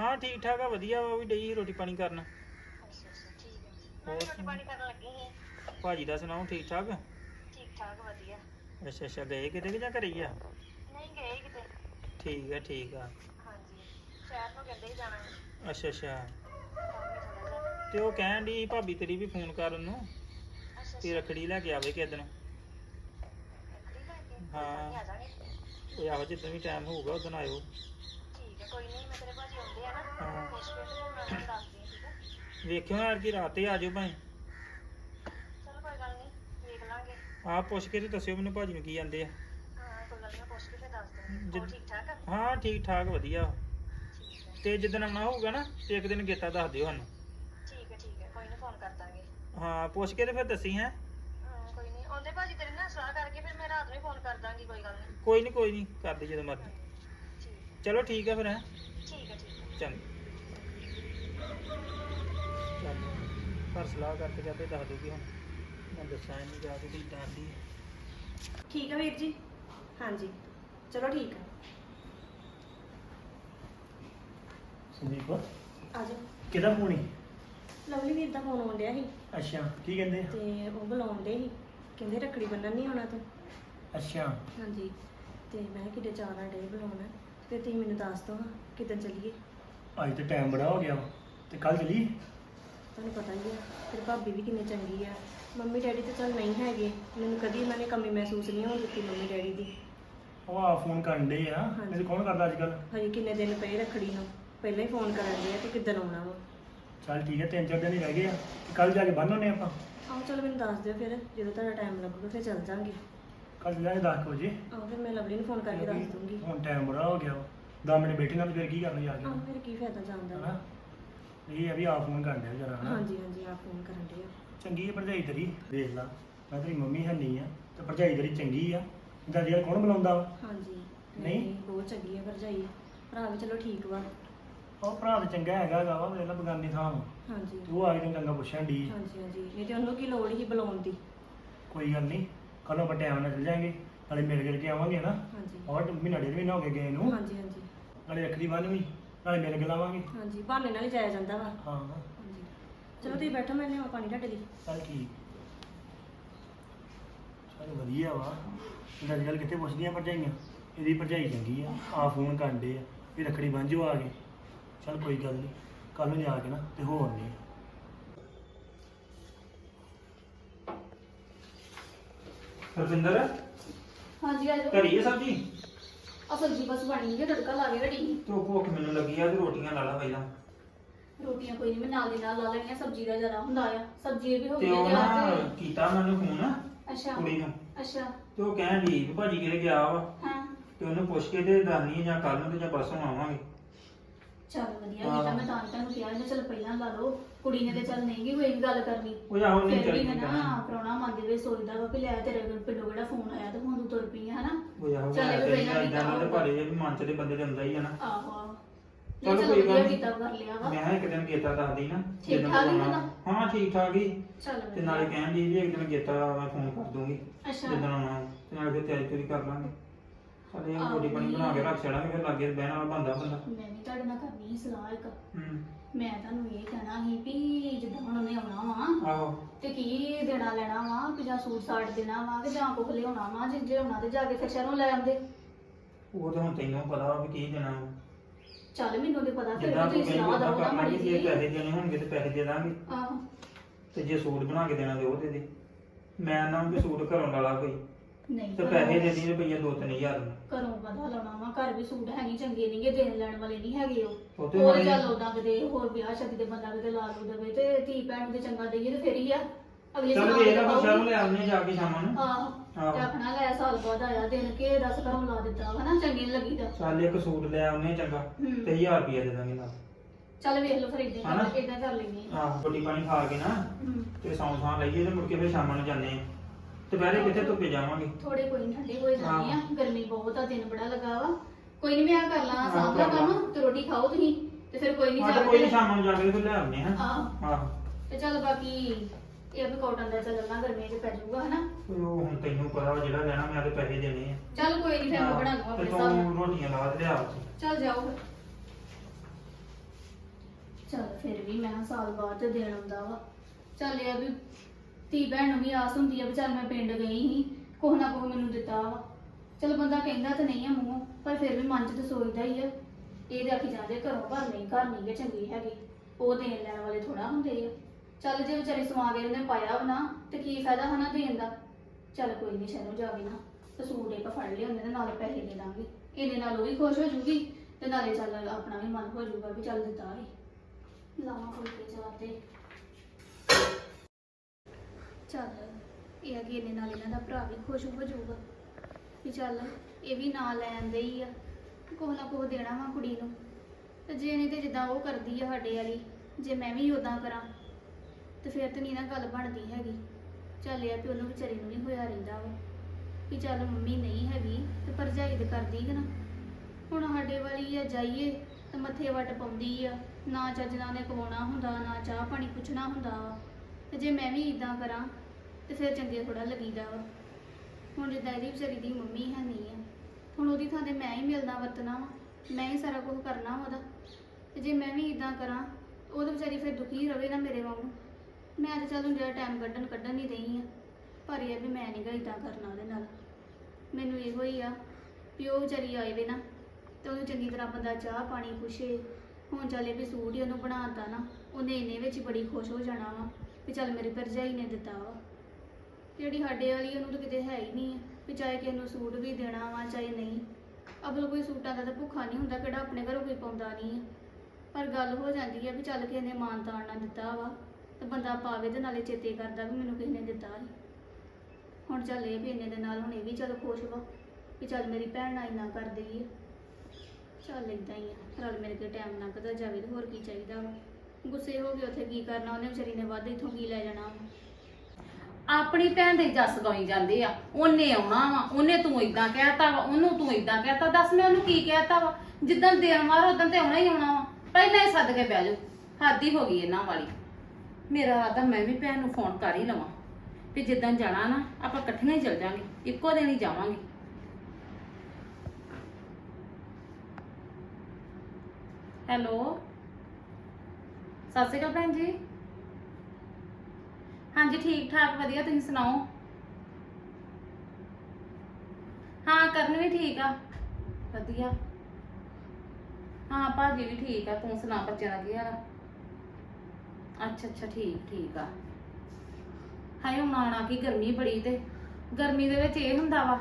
ਹਾਂ ਠੀਕ ਠਾਕ ਆ ਵਧੀਆ ਵਾ ਉਹ ਵੀ ਡਈ ਸੀ ਰੋਟੀ ਪਾਣੀ ਕਰਨ। ਅੱਛਾ ਅੱਛਾ ਠੀਕ ਹੈ ਹੋਰ ਰੋਟੀ ਪਾਣੀ ਕਰਨ ਲੱਗੇ ਸੀ ਭਾਜੀ ਦਾ ਸੁਣਾਓ ਠੀਕ ਠਾਕ ਠੀਕ ਠਾਕ ਵਧੀਆ ਅੱਛਾ ਅੱਛਾ ਗਏ ਕਿਤੇ ਕਿ ਜਾਂ ਘਰੇ ਹੀ ਆ? ਨਹੀਂ ਗਏ ਕਿਤੇ ਠੀਕ ਆ ਠੀਕ ਆ। ਹਾਂਜੀ ਸ਼ਹਿਰ ਨੂੰ ਕਹਿੰਦੇ ਹੀ ਜਾਣਾ ਹੈ ਅੱਛਾ ਅੱਛਾ। ਕੰਮ ਹੀ ਥੋੜਾ ਜਿਹਾ ਤੇ ਉਹ ਕਹਿਣ ਦੀ ਭਾਬੀ ਤੇਰੀ ਵੀ ਫੋਨ ਕਰ ਉਹਨੂੰ ਅੱਛਾ ਤੇ ਰਖੜੀ ਲੈ ਕੇ ਆਵੇ ਕਿਸੇ ਦਿਨ। ਕੇ? ਹਾਂ। ਆ ਉਹ ਆਹੋ ਜਿੱਦਣ ਵੀ ਟਾਈਮ ਹੋਊਗਾ ਉਦੋਂ ਆਇਓ। ਹੈ ਕੋਈ ਨਹੀਂ ਮੈਂ ਤੇਰੇ ਭਾਜੀ ਆਉਂਦੇ ਆ ਨਾ ਹਾਂ। ਪੁੱਛ ਕੇ ਫਿਰ ਮੈਂ ਤੁਹਾਨੂੰ ਦੱਸਦੀ ਹਾਂ ਠੀਕ ਹੈ ਵੇਖਿਓ ਯਾਰ ਕਿ ਰਾਤੇ ਆ ਜਾਓ ਭਾਈ ਚਲੋ ਕੋਈ ਗੱਲ ਨਹੀਂ ਵੇਖ ਲਾਂਗੇ। ਆਪ ਪੁੱਛ ਕੇ ਤੇ ਦੱਸਿਓ ਮੈਨੂੰ ਭਾਜੀ ਨੂੰ ਕੀ ਜਾਂਦੇ ਆ। ਹਾਂ ਕੋਈ ਗੱਲ ਨਹੀਂ ਪੁੱਛ ਕੇ ਫਿਰ ਦੱਸ ਦਿੰਦੀ ਜਿੱਦ- ਹੋਰ ਠੀਕ ਠਾਕ ਆ? ਹਾਂ ਠੀਕ ਠਾਕ ਵਧੀਆ। ਠੀਕ ਹੈ ਤੇ ਜਿੱਦਣ ਆਉਣਾ ਹੋਊਗਾ ਨਾ ਤੇ ਇੱਕ ਦਿਨ ਗੇਤਾ ਦੱਸ ਦਿਓ ਸਾਨੂੰ। ਠੀਕ ਹੈ ਠੀਕ ਹੈ ਕੋਈ ਨਹੀਂ ਫੋਨ ਕਰ ਦਾਂਗੇ। ਹਾਂ ਪੁੱਛ ਕੇ ਤੇ ਫਿਰ ਦੱਸੀ ਹੈ। ਹਾਂ ਕੋਈ ਨਹੀਂ ਆਉਂਦੇ ਭਾਜੀ ਤੇਰੇ ਨਾਲ ਸਲਾਹ ਕਰਕੇ ਫਿਰ ਮੈਂ ਰਾਤ ਨੂੰ ਹੀ ਫੋਨ ਕਰ ਦਾਂਗੀ ਕੋਈ ਗੱਲ ਨਹੀਂ ਕੋਈ ਨਹੀਂ ਕੋਈ ਨਹੀਂ ਕਰ ਦੇ ਜਦੋਂ ਮਰਜ਼ੀ। ਚਲੋ ਠੀਕ ਆ ਫਿਰ ਹੈ? ਠੀਕ ਹੈ ਠੀਕ ਹੈ। ਚੰਗਾ। ਚੱਲ ਪਰ ਸਲਾਹ ਕਰਕੇ ਜਾਂਦੇ ਦੱਸ ਦੂਗੀ ਹੁਣ। ਮੈਂ ਦੱਸਾਂ ਨਹੀਂ ਜਾ ਕੇ ਵੀ ਡਰਦੀ ਠੀਕ ਆ ਵੀਰ ਜੀ। ਹਾਂਜੀ। ਚਲੋ ਠੀਕ ਆ ਸੰਦੀਪ ਆ ਜਾਓ। ਕਿਹਦਾ ਫੋਨ ਹੈ ਲਵਲੀ ਵੀਰ ਦਾ ਫੋਨ ਆਉਣ ਡਿਆ ਸੀ। ਅੱਛਾ ਕੀ ਕਹਿੰਦੇ ਤੇ ਉਹ ਬੁਲਾਉਣ ਡੇ ਸੀ। ਕਹਿੰਦੇ ਰੱਖੜੀ ਬੰਨਣ ਨਹੀਂ ਆਉਣਾ ਤੂੰ। ਅੱਛਾ। ਹਾਂਜੀ। ਤੇ ਮੈਂ ਕਿਹਾ ਕਿਤੇ ਚਾਰਾਂ ਡੇ ਬੁਲਾਉਣਾ। ਤੇ ਤੁਸੀਂ ਮੈਨੂੰ ਦੱਸ ਦਿਓ ਹਾਂ ਕਿੱਦਾਂ ਚੱਲੀਏ। ਅੱਜ ਤੇ ਟਾਈਮ ਬੜਾ ਹੋ ਗਿਆ ਵਾ। ਤੇ ਕੱਲ ਚਲੀ ਤੁਹਾਨੂੰ ਪਤਾ ਹੀ ਆ ਫਿਰ ਭਾਬੀ ਵੀ ਕਿੰਨੀ ਚੰਗੀ ਆ। ਮੰਮੀ ਡੈਡੀ ਤੇ ਚੱਲ ਨਹੀਂ ਹੈਗੇ। ਮੈਨੂੰ ਕਦੀ ਇਹਨਾਂ ਨੇ ਕਮੀ ਮਹਿਸੂਸ ਨਹੀਂ ਹੋਣ ਦਿੱਤੀ ਮੰਮੀ ਡੈਡੀ ਦੀ। ਉਹ ਆ ਫੋਨ ਕਰਨ ਦੇ ਆ। ਹਾਂਜੀ। ਇਹ ਕੌਣ ਕਰਦਾ ਅੱਜ ਕੱਲ ਹਜੇ ਕਿੰਨੇ ਦਿਨ ਪਏ ਰੱਖੜੀ ਨੂੰ। ਪਹਿਲਾਂ ਹੀ ਫੋਨ ਕਰਨ ਦੇ ਆ ਤੇ ਕਿੱਦਣ ਆਉਣਾ ਵਾ। ਚੱਲ ਠੀਕ ਹੈ ਤਿੰਨ ਚਾਰ ਦਿਨ ਹੀ ਰਹਿ ਗਏ ਆ। ਕੱਲ ਜਾ ਕੇ ਬੰਨ ਹੁੰਨੇ ਆਪਾਂ। ਆਹੋ ਚਲੋ ਮੈਨੂੰ ਦੱਸ ਦਿਓ ਫਿਰ। ਜਦੋਂ ਤੁਹਾਡਾ ਟਾਈਮ ਲੱਗੂਗਾ ਫਿਰ ਚੱਲ ਜਾਾਂਗੇ। ਕੱਲ ਜਾਣੇ 10 ਵਜੇ। ਆਹੋ ਫਿਰ ਮੈਂ ਲਵਲੀ ਨੂੰ ਫੋਨ ਕਰਕੇ ਦੱਸ ਦੂੰਗੀ ਹੁਣ ਟਾਈਮ ਬੜਾ ਹੋ ਗਿਆ 10 ਮਿੰਟ ਬੈਠੇ ਨਾਲ ਫਿਰ ਕੀ ਕਰਨਾ ਜਾ ਕੇ? ਆਹੋ ਫਿਰ ਕੀ ਫਾਇਦਾ ਜਾਂਦਾ ਹਨਾ? ਇਹ ਆ ਵੀ ਆ ਫੋਨ ਕਰਨ ਡਿਆ ਜਰਾ ਹਨਾ? ਹਾਂਜੀ ਹਾਂਜੀ ਆਪ ਫੋਨ ਕਰਨ ਦੇ ਚੰਗੀ ਹੈ ਭਰਜਾਈ ਤੇਰੀ ਦੇਖ ਲਾ। ਮੈਂ ਤੇਰੀ ਮੰਮੀ ਹੈ ਨਹੀਂ ਆ ਤੇ ਭਰਜਾਈ ਤੇਰੀ ਚੰਗੀ ਆ। ਜਿੱਦਾਂ ਜਿਹੜਾ ਕੌਣ ਬੁਲਾਉਂਦਾ ਵਾ? ਹਾਂਜੀ ਨਹੀਂ? ਬਹੁਤ ਚੰਗੀ ਹੈ ਭਰਜਾਈ। ਭਰਾ ਵੀ ਚਲੋ ਠੀਕ ਵਾ। ਉਹ ਭਰਾ ਤੇ ਚੰਗਾ ਹੈਗਾ ਗਾ ਵਾ ਵੇਖ ਲਾ ਬਗਾਨੀ ਥਾਂ ਵਾ। ਹਾਂਜੀ। ਤੇ ਉਹ ਆ ਕੇ ਤੈਨੂੰ ਚੰਗਾ ਪੁੱਛਣ ਦੀ ਹਾਂਜੀ ਹਾਂਜੀ। ਨਹੀਂ ਤੇ ਉਹਨੂੰ ਕੀ ਲੋੜ ਹੀ ਬੁਲਾਉਣ ਦੀ? ਕੋਈ ਗੱਲ ਨਹੀਂ। ਕੱਲ ਆਪਾਂ ਟਾਈਮ ਨਾਲ ਚੱਲ ਜਾਾਂਗੇ ਨਾਲੇ ਮਿਲ ਗਿਲ ਕੇ ਆਵਾਂਗੇ ਨਾ ਹਾਂਜੀ। ਔਰ ਮਹੀਨਾ ਡੇਢ ਮਹੀਨਾ ਹੋ ਗਿਆ ਗਏ ਨੂੰ। ਹਾਂਜੀ ਹਾਂਜੀ। ਨਾਲੇ ਰੱਖੜੀ ਬੰਨ ਵੀ ਨਾਲੇ ਮਿਲ ਗਿਲ ਆਵਾਂਗੇ। ਹਾਂਜੀ ਬਹਾਨੇ ਨਾਲ ਹੀ ਜਾਇਆ ਜਾਂਦਾ ਵਾ। ਹਾਂ। ਹਾਂਜੀ। ਚਲੋ ਤੁਸੀਂ ਬੈਠੋ ਮੈਂ ਲਿਆਵਾਂ ਪਾਣੀ ਤੁਹਾਡੇ ਲਈ। ਚੱਲ ਠੀਕ। ਚੱਲ ਵਧੀਆ ਵਾ। ਅੱਜ ਕੱਲ੍ਹ ਕਿੱਥੇ ਪੁੱਛਦੀਆਂ ਭਰਜਾਈਆਂ? ਇਹਦੀ ਭਰਜਾਈ ਚੰਗੀ ਆ ਆ ਫੋਨ ਕਰਦੇ ਆ ਵੀ ਰੱਖੜੀ ਬੰਨ੍ਹੋ ਆ ਗਏ ਚੱਲ ਕੋਈ ਗੱਲ ਨਹੀਂ ਕੱਲ ਨੂੰ ਜਾ ਕੇ ਨਾ ਤੇ ਹੋ ਆਉਂਦੇ ਆ ਰਵਿੰਦਰ? ਹਾਂਜੀ ਆ ਜਾਓ। ਘਰੀ ਹੈ ਸਬਜੀ? ਆ ਸਬਜ਼ੀ ਬਸ ਬਣੀ ਹੈ ਤੜਕਾ ਲਾ ਕੇ ਹਟੀ ਤੂੰ ਭੁੱਖ ਮੈਨੂੰ ਲੱਗੀ ਆ ਤੇ ਰੋਟੀਆਂ ਲਾ ਲਾ ਪਹਿਲਾਂ। ਰੋਟੀਆਂ ਕੋਈ ਨਹੀਂ ਮੈਂ ਨਾਲ ਦੀ ਨਾਲ ਲਾ ਲੈਣੀਆਂ ਸਬਜ਼ੀ ਦਾ ਜ਼ਿਆਦਾ ਹੁੰਦਾ ਆ। ਸਬਜ਼ੀ ਵੀ ਹੋ ਤੇ ਗਈ ਉਹ ਆ ਨਾ ਤਿਆਰ ਕੀਤਾ ਮੈਨੂੰ ਫੋਨ। ਅੱਛਾ ਕੁੜੀ ਨੂੰ। ਅੱਛਾ। ਤੇ ਉਹ ਕਹਿਣ ਦੀ ਭਾਜੀ ਕਿਤੇ ਗਿਆ ਵਾ। ਹਾਂ। ਤੇ ਉਹਨੂੰ ਪੁੱਛ ਕੇ ਤੇ ਦਾਨੀ ਜਾਂ ਕੱਲ ਨੂੰ ਤੇ ਜਾਂ ਪਰਸੋਂ ਆਵਾਂਗੇ। ਚੱਲ ਵਧੀਆ। ਕੀਤਾ ਮੈਂ ਤਾਂ ਤੁਹਾਨੂੰ ਕਿਹਾ ਮੈਂ ਚੱਲ ਪਹਿਲਾਂ ਲਾ ਲਓ ਕੁੜੀ ਨੇ ਤੇ ਚੱਲ ਨਹੀਂ ਗੀ ਕੋਈ ਵੀ ਗੱਲ ਕਰਨੀ। ਉਹ ਆਹੋ ਨਹੀਂ ਫਿਰ ਵੀ ਨਾ ਪ੍ਰਾਹੁਣਾ ਮਨ ਦੇ ਵਿੱਚ ਸੋਚਦਾ ਵਾ ਕਿ ਲੈ ਤੇਰੇ ਕੋਲ ਪਿੰਡੋਂ ਕਿਹੜਾ ਫੋਨ ਆਇਆ ਤੇ ਹੁਣ ਤੂੰ ਤੁਰ ਪਈ ਹੈ ਹਨਾ? ਉਹ ਆਹੋ ਚੱਲ ਤੇ ਪਹਿਲਾਂ ਇਦਾਂ ਨਾਲ ਤੇ ਭਾਰੇ ਜਿਹੇ ਵੀ ਮਨ ਚ ਦੇ ਬੰਦੇ ਦੇ ਹੁੰਦਾ ਹੀ ਆ ਨਾ। ਆਹੋ ਆਹੋ। ਚਲੋ ਨਹੀਂ ਕੋਈ ਚੱਲ ਗੱਲ ਵਧੀਆ ਨੀ। ਕੀਤਾ ਕਰ ਲਿਆ ਵਾ। ਮੈਂ ਇੱਕ ਦਿਨ ਗੇਤਾ ਦੱਸਦੀ ਨਾ ਠੀਕ ਜਦੋਂ ਠਾਕ ਹੀ ਆਉਣਾ। ਨਾ? ਹਾਂ ਠੀਕ ਠਾਕ ਹੀ। ਚੱਲ ਤੇ ਨਾਲੇ ਕਹਿਣ ਦੀ ਵੀ ਇੱਕ ਦਿਨ ਗੇਤਾ ਮੈਂ ਫੋਨ ਕਰ ਦੂੰਗੀ ਅੱਛਾ। ਜਦੋਂ ਆਉਣਾ। ਤੇ ਨਾਲੇ ਫਿਰ ਤਿਆਰੀ ਤੁਰੀ ਕਰ ਲਾਂਗੇ। ਸਾਡੇ ਆਹੋ, ਰੋਟੀ ਪਾਣੀ ਬਣਾ ਕੇ ਰੱਖ ਛੜਾਂਗੇ ਫਿਰ ਲਾਗੇ ਬਹਿਣ ਵਾਲਾ ਬੰਦਾ ਬੰਦਾ। ਮੈਂ ਵੀ ਤੁਹਾਡੇ ਨਾਲ ਕਰਨੀ ਸੀ ਸਲਾਹ ਇੱਕ। ਹੂੰ। ਮੈਂ ਤੁਹਾਨੂੰ ਇਹ ਕਹਿਣਾ ਸੀ ਵੀ ਜਿੱਦਾਂ ਹੁਣ ਉਹਨੇ ਆਉਣਾ ਵਾ ਆਹੋ। ਤੇ ਕੀ ਦੇਣਾ ਲੈਣਾ ਵਾ ਕਿ ਜਾਂ ਸੂਟ ਸਾਟ ਦੇਣਾ ਵਾ ਕਿ ਜਾਂ ਕੁਝ ਲਿਆਉਣਾ ਵਾ ਜੇ ਲਿਆਉਣਾ ਤੇ ਜਾ ਕੇ ਫਿਰ ਸ਼ਹਿਰੋਂ ਲੈ ਆਉਂਦੇ। ਉਹ ਤਾਂ ਹੁਣ ਤੈਨੂੰ ਪਤਾ ਵਾ ਕੀ ਦੇਣਾ ਵਾ। ਚੱਲ ਮੈਨੂੰ ਤੇ ਪਤਾ ਫਿਰ ਜਿੱਦਾਂ ਵੀ ਤੂੰ ਤੁਸੀਂ ਸਲਾਹ ਉਦਾਂ ਦਓ ਨਾ ਕਰ ਲਾਂਗੇ ਮਾੜੀ ਜੇ ਜੀ ਪੈਸੇ ਦੇਣੇ ਹੋਣਗੇ ਤੇ ਪੈਸੇ ਦੇ ਦਾਂਗੇ। ਆਹੋ। ਤੇ ਜੇ ਸੂਟ ਬਣਾ ਕੇ ਦੇਣਾ ਤੇ ਉਹ ਦੇ ਦੇ। ਮੈਂ ਨਾ ਵੀ ਸੂਟ ਘਰੋਂ ਵਾਲਾ ਕੋਈ। ਨਹੀਂ ਤੇ ਪੈਸੇ ਦੇ ਦੀ ਰੁਪਈਆ 2-3000 ਘਰੋਂ ਪਤਾ ਲਾਉਣਾ ਵਾ ਘਰ ਵੀ ਸੂਟ ਹੈ ਨਹੀਂ ਚੰਗੇ ਨਹੀਂਗੇ ਦੇਣ ਲੈਣ ਵਾਲੇ ਨਹੀਂ ਹੈਗੇ ਉਹ। ਉਹ ਤੇ ਹੋਰ ਚੱਲ ਉਦਾਂ ਕਿਤੇ ਹੋਰ ਵਿਆਹ ਸ਼ਾਦੀ ਦੇ ਬੰਦਾ ਕਿਤੇ ਲਾ ਲੂ ਦੇਵੇ ਤੇ ਧੀ ਭੈਣ ਤੇ ਚੰਗਾ ਦਈਏ ਤੇ ਫਿਰ ਹੀ ਆ। ਅਗਲੇ ਚੱਲ ਸਾਲ ਵੇਖ ਲਾ ਪਾਊਗੀ। ਸ਼ਹਿਰੋਂ ਲੈ ਆਉਂਦੇ ਜਾ ਕੇ ਸ਼ਾਮਾਂ ਨੂੰ। ਆਹੋ ਆਹੋ। ਤੇ ਆਪਣਾ ਲੈ ਸਾਲ ਬਾਅਦ ਆਇਆ ਦਿਨ ਕੇ 10 ਘਰੋਂ ਲਾ ਦਿੱਤਾ ਵਾ ਨਾ ਚੰਗੀ ਨੀ ਲੱਗੀ ਦਾ ਚੱਲ ਇੱਕ ਸੂਟ ਲੈ ਆਉਂਦੇ ਚੰਗਾ ਹੂੰ। ਤੇ 1000 ਰੁਪਈਆ ਦੇ ਦਾਂਗੇ ਨਾਲ। ਚੱਲ ਵੇਖ ਲਓ ਫਿਰ ਇਦਾਂ ਹਨਾ? ਕਰ ਇਦਾਂ ਕਰ ਲੈਣੀ ਆਹ ਰੋਟੀ ਪਾਣੀ ਖਾ ਕੇ ਨਾ ਤੇ ਸੌਂ ਸਾਂ ਲਈਏ ਤੇ ਮੁੜ ਕੇ ਫਿਰ ਸ਼ਾਮਾਂ ਨੂੰ ਜਾਂਦੇ ਆ। ਦੁਪਹਿਰੇ ਕਿੱਥੇ ਧੁੱਪੇ ਜਾਵਾਂਗੇ? ਥੋੜੇ ਕੋਈ ਨੀ ਠੰਡੇ ਹੋਏ ਜਾਂਦੇ ਆ। ਗਰਮੀ ਬਹੁਤ ਆ ਦਿਨ ਬੜਾ ਲੱਗਾ ਵਾ। ਕੋਈ ਨਹੀਂ ਮੈਂ ਕਰ ਲਾਂ ਆਹੋ, ਸਾਂਭ ਲਾ ਕਰ ਲਾ। ਕੰਮ ਤੇ ਰੋਟੀ ਖਾਓ ਤੁਸੀਂ ਤੇ ਫਿਰ ਕੋਈ ਨਹੀਂ ਹਾਂ ਤੇ ਕੋਈ ਨੀ ਸ਼ਾਮਾਂ ਨੂੰ ਜਾ ਕੇ ਫਿਰ ਲੈ ਆਉਂਦੇ ਹਾਂ ਆਹੋ। ਤੇ ਚੱਲ ਬਾਕੀ ਇਹ ਵੀ ਕਾਟਨ ਦਾ ਚੱਲਣਾ ਗਰਮੀ 'ਚ ਪੈ ਜਾਊਗਾ ਹਨਾ? ਉਹ ਹੁਣ ਤੈਨੂੰ ਪਤਾ ਵਾ ਜਿਹੜਾ ਲੈਣਾ ਮੈਂ ਤੇ ਪੈਸੇ ਦੇਣੇ ਆ। ਚੱਲ ਕੋਈ ਨਹੀਂ ਫਿਰ ਮੈਂ ਬਣਾ ਲਵਾਂ ਤੇ ਆਪਣੇ ਹਿਸਾਬ ਨਾਲ। ਤੂੰ ਰੋਟੀਆਂ ਲਾ ਲਿਆ ਉੱਥੇ। ਚੱਲ ਜਾਓ ਫਿਰ। ਚੱਲ ਫਿਰ ਵੀ ਮੈਂ ਕਿਹਾ ਸਾਲ ਬਾਅਦ ਤੇ ਦੇਣ ਆਉਂਦਾ ਵਾ। ਚੱਲ ਇਹ ਆ ਵੀ ਧੀ ਭੈਣ ਨੂੰ ਵੀ ਆਸ ਹੁੰਦੀ ਆ ਵੀ ਚੱਲ ਮੈਂ ਪਿੰਡ ਗਈ ਸੀ ਕੋਹ ਨਾ ਕੋਹ ਮੈਨੂੰ ਦਿੱਤਾ ਵਾ। ਚਲ ਬੰਦਾ ਕਹਿੰਦਾ ਤਾਂ ਨਹੀਂ ਆ ਮੂੰਹ, ਪਰ ਫਿਰ ਵੀ ਮਨ 'ਚ ਤਾਂ ਸੋਚਦਾ ਹੀ ਆ। ਇਹ ਆਖੀ ਜਾਂਦੇ ਘਰੋਂ ਘਰ ਨਹੀਂ ਘਰ ਨਹੀਂ ਗੇ ਚੰਗੀ ਹੈਗੀ। ਉਹ ਦੇਣ ਲੈਣ ਵਾਲੇ ਥੋੜਾ ਹੁੰਦੇ ਆ। ਚੱਲ ਜੇ ਵਿਚਾਰੇ ਸਮਾ ਕੇ ਉਹਨੇ ਪਾਇਆ ਵਾ ਨਾ, ਤੇ ਕੀ ਫਾਇਦਾ ਹਨਾ ਦੇਣ ਦਾ? ਚੱਲ ਕੋਈ ਨਹੀਂ ਸ਼ਹਿਰੋਂ ਜਾਵੇ ਨਾ। ਤੇ ਸੂਟ ਇੱਕ ਫੜ ਲਿਆਉਂਦੇ ਤੇ ਨਾਲੇ ਪੈਸੇ ਦੇ ਦਾਂਗੇ। ਇਹਦੇ ਨਾਲ ਉਹ ਵੀ ਖੁਸ਼ ਹੋ ਜੂਗੀ, ਤੇ ਨਾਲੇ ਚੱਲ ਆਪਣਾ ਵੀ ਮਨ ਹੋ ਜੂਗਾ ਵੀ ਚੱਲ ਦਿੱਤਾ ਏ ਲਾਵਾਂ ਫੁਲਕੇ ਤੇ। ਚੱਲ ਇਹ ਆ ਕਿ ਇਹਨੇ ਨਾਲ ਇਹਨਾਂ ਦਾ ਭਰਾ ਵੀ ਖੁਸ਼ ਹੋ ਜਾਊਗਾ। ਵੀ ਚੱਲ ਇਹ ਵੀ ਨਾਲ ਲੈ ਆਂਦੇ ਹੀ ਆ। ਕੋਹ ਨਾ ਕੋਹ ਦੇਣਾ ਵਾ ਕੁੜੀ ਨੂੰ। ਤੇ ਜੇ ਨਹੀਂ ਤੇ ਜਿੱਦਾਂ ਉਹ ਕਰਦੀ ਆ ਸਾਡੇ ਵਾਲੀ, ਜੇ ਮੈਂ ਵੀ ਉਦਾਂ ਕਰਾਂ, ਤੇ ਫਿਰ ਤੇ ਨਹੀਂ ਨਾ ਗੱਲ ਬਣਦੀ ਹੈਗੀ। ਚੱਲ ਇਹ ਆ ਵੀ ਉਹਨੂੰ ਵਿਚਾਰੀ ਨੂੰ ਨਹੀਂ ਹੋਇਆ ਰਹਿੰਦਾ ਵਾ। ਵੀ ਚੱਲ ਮੰਮੀ ਨਹੀਂ ਹੈਗੀ, ਤੇ ਭਰਜਾਈ ਤੇ ਕਰਦੀ ਹੈ ਨਾ। ਹੁਣ ਸਾਡੇ ਵਾਲੀ ਆ ਜਾਈਏ, ਤੇ ਮੱਥੇ ਵੱਟ ਪਾਉਂਦੀ ਆ। ਨਾ ਚੱਜ ਨਾਲ ਨੇ ਕਵਾਉਣਾ ਹੁੰਦਾ, ਨਾ ਚਾਹ ਪਾਣੀ ਪੁੱਛਣਾ ਹੁੰਦਾ ਵਾ। ਤੇ ਜੇ ਮੈਂ ਵੀ ਇਦਾਂ ਕਰਾਂ, ਤੇ ਫਿਰ ਚੰਗੇ ਥੋੜਾ ਲੱਗੀਦਾ ਵਾ। ਹੁਣ ਜਿੱਦਾਂ ਇਹਦੀ ਵਿਚਾਰੀ ਦੀ ਮੰਮੀ ਹੈ ਨਹੀਂ ਆ ਹੁਣ ਉਹਦੀ ਥਾਂ ਤੇ ਮੈਂ ਹੀ ਮਿਲਣਾ ਵਰਤਣਾ ਵਾ, ਮੈਂ ਹੀ ਸਾਰਾ ਕੁਝ ਕਰਨਾ ਵਾ ਉਹਦਾ। ਤੇ ਜੇ ਮੈਂ ਵੀ ਇਦਾਂ ਕਰਾਂ, ਉਹ ਤਾਂ ਵਿਚਾਰੀ ਫਿਰ ਦੁਖੀ ਰਵੇ ਨਾ ਮੇਰੇ ਵਾਂਗੂ। ਮੈਂ ਅੱਜ ਚੱਲ ਹੁਣ ਜਿਹੜਾ ਟਾਈਮ ਕੱਢਣ ਕੱਢਣ ਨਹੀਂ ਰਹੀ ਆ, ਪਰ ਇਹ ਆ ਵੀ ਮੈਂ ਨਹੀਂ ਗਾ ਇਦਾਂ ਕਰਨਾ ਉਹਦੇ ਨਾਲ। ਮੈਨੂੰ ਇਹੋ ਹੀ ਆ ਵੀ ਉਹ ਵਿਚਾਰੀ ਆਏ ਵੇ ਨਾ, ਤੇ ਉਹਨੂੰ ਚੰਗੀ ਤਰ੍ਹਾਂ ਬੰਦਾ ਚਾਹ ਪਾਣੀ ਪੁੱਛੇ, ਹੁਣ ਚੱਲੇ ਵੀ ਸੂਟ ਹੀ ਉਹਨੂੰ ਬਣਾਤਾ ਨਾ, ਉਹਨੇ ਇਹਨੇ ਵਿੱਚ ਹੀ ਬੜੀ ਖੁਸ਼ ਹੋ ਜਾਣਾ ਵਾ। ਵੀ ਚੱਲ ਮੇਰੀ ਭਰਜਾਈ ਨੇ ਦਿੱਤਾ ਵਾ। ਜਿਹੜੀ ਸਾਡੇ ਵਾਲੀ ਉਹਨੂੰ ਤਾਂ ਕਿਤੇ ਹੈ ਹੀ ਨਹੀਂ ਆ, ਵੀ ਚਾਹੇ ਕਿਸੇ ਨੂੰ ਸੂਟ ਵੀ ਦੇਣਾ ਵਾ, ਚਾਹੇ ਨਹੀਂ। ਅਬਲ ਕੋਈ ਸੂਟਾਂ ਦਾ ਤਾਂ ਭੁੱਖਾ ਨਹੀਂ ਹੁੰਦਾ, ਕਿਹੜਾ ਆਪਣੇ ਘਰੋਂ ਕੋਈ ਪਾਉਂਦਾ ਨਹੀਂ ਆ। ਪਰ ਗੱਲ ਹੋ ਜਾਂਦੀ ਆ ਵੀ ਚੱਲ ਕਿਸੇ ਨੇ ਮਾਨ ਤਾਣ ਨਾਲ ਦਿੱਤਾ ਵਾ, ਤੇ ਬੰਦਾ ਪਾਵੇ ਤੇ ਨਾਲੇ ਚੇਤੇ ਕਰਦਾ ਵੀ ਮੈਨੂੰ ਕਿਸੇ ਨੇ ਦਿੱਤਾ ਸੀ। ਹੁਣ ਚੱਲ ਇਹ ਵੀ ਇੰਨੇ ਦੇ ਨਾਲ ਹੁਣ ਇਹ ਵੀ ਚੱਲ ਖੁਸ਼ ਵਾ, ਵੀ ਚੱਲ ਮੇਰੀ ਭੈਣ ਨਾਲ ਇੰਨਾ ਕਰਦੀ ਆ। ਚੱਲ ਇਦਾਂ ਹੀ ਆ, ਰਲ ਮਿਲ ਕੇ ਟਾਈਮ ਲੰਘਦਾ ਜਾਵੇ ਤੇ ਹੋਰ ਕੀ ਚਾਹੀਦਾ ਵਾ। ਗੁੱਸੇ ਹੋ ਕੇ ਉੱਥੇ ਕੀ ਕਰਨਾ? ਉਹਨੇ ਵਿਚਾਰੀ ਨੇ ਵੱਧ ਇਥੋਂ ਕੀ ਲੈ ਜਾਣਾ? ਆਪਣੀ ਭੈਣ ਦੇ ਜੱਸ ਗਾਈ ਜਾਂਦੇ ਆ। ਉਹਨੇ ਆਉਣਾ ਵਾ, ਉਹਨੇ ਤੂੰ ਇਦਾਂ ਕਹਿਤਾ ਵਾ, ਉਹਨੂੰ ਤੂੰ ਇਦਾਂ ਕਹਿਤਾ। ਦੱਸ ਮੈਂ ਉਹਨੂੰ ਕੀ ਕਹਿਤਾ ਵਾ? ਜਿੱਦਾਂ ਦੇਣ ਮਾਰ ਉਦੋਂ ਤੇ ਆਉਣਾ ਹੀ ਆਉਣਾ ਵਾ। ਪਹਿਲਾਂ ਹੀ ਸੱਦ ਕੇ ਬਹਿ ਜਾਓ। ਹੱਦ ਹੀ ਹੋ ਗਈ ਇਹਨਾਂ ਵਾਲੀ। ਮੇਰਾ ਰਾਦਾ ਮੈਂ ਵੀ ਭੈਣ ਨੂੰ ਫੋਨ ਕਰ ਹੀ ਲਵਾਂ। ਵੀ ਜਿੱਦਾਂ ਜਾਣਾ ਨਾ, ਆਪਾਂ ਇਕੱਠੀਆਂ ਹੀ ਚੱਲ ਜਾਾਂਗੇ। ਇੱਕੋ ਦਿਨ ਹੀ ਜਾਵਾਂਗੇ। ਹੈਲੋ? ਸਤਿ ਸ਼੍ਰੀ ਅਕਾਲ ਭੈਣ ਜੀ। ਹਾਂਜੀ, ਠੀਕ ਠਾਕ, ਵਧੀਆ, ਤੁਸੀਂ ਸੁਣਾਓ? ਹਾਂ, ਕਰਨ ਵੀ ਠੀਕ ਆ। ਵਧੀਆ। ਹਾਂ, ਭਾਜੀ ਵੀ ਠੀਕ ਆ, ਤੂੰ ਸੁਣਾ ਬੱਚਿਆਂ ਦਾ ਕੀ ਹਾਲ ਆ? ਅੱਛਾ ਅੱਛਾ, ਠੀਕ ਠੀਕ ਆ। ਹਾਏ, ਹੁਣ ਆਣਾ ਕੀ, ਗਰਮੀ ਬੜੀ ਤੇ। ਗਰਮੀ ਦੇ ਵਿੱਚ ਇਹ ਹੁੰਦਾ ਵਾ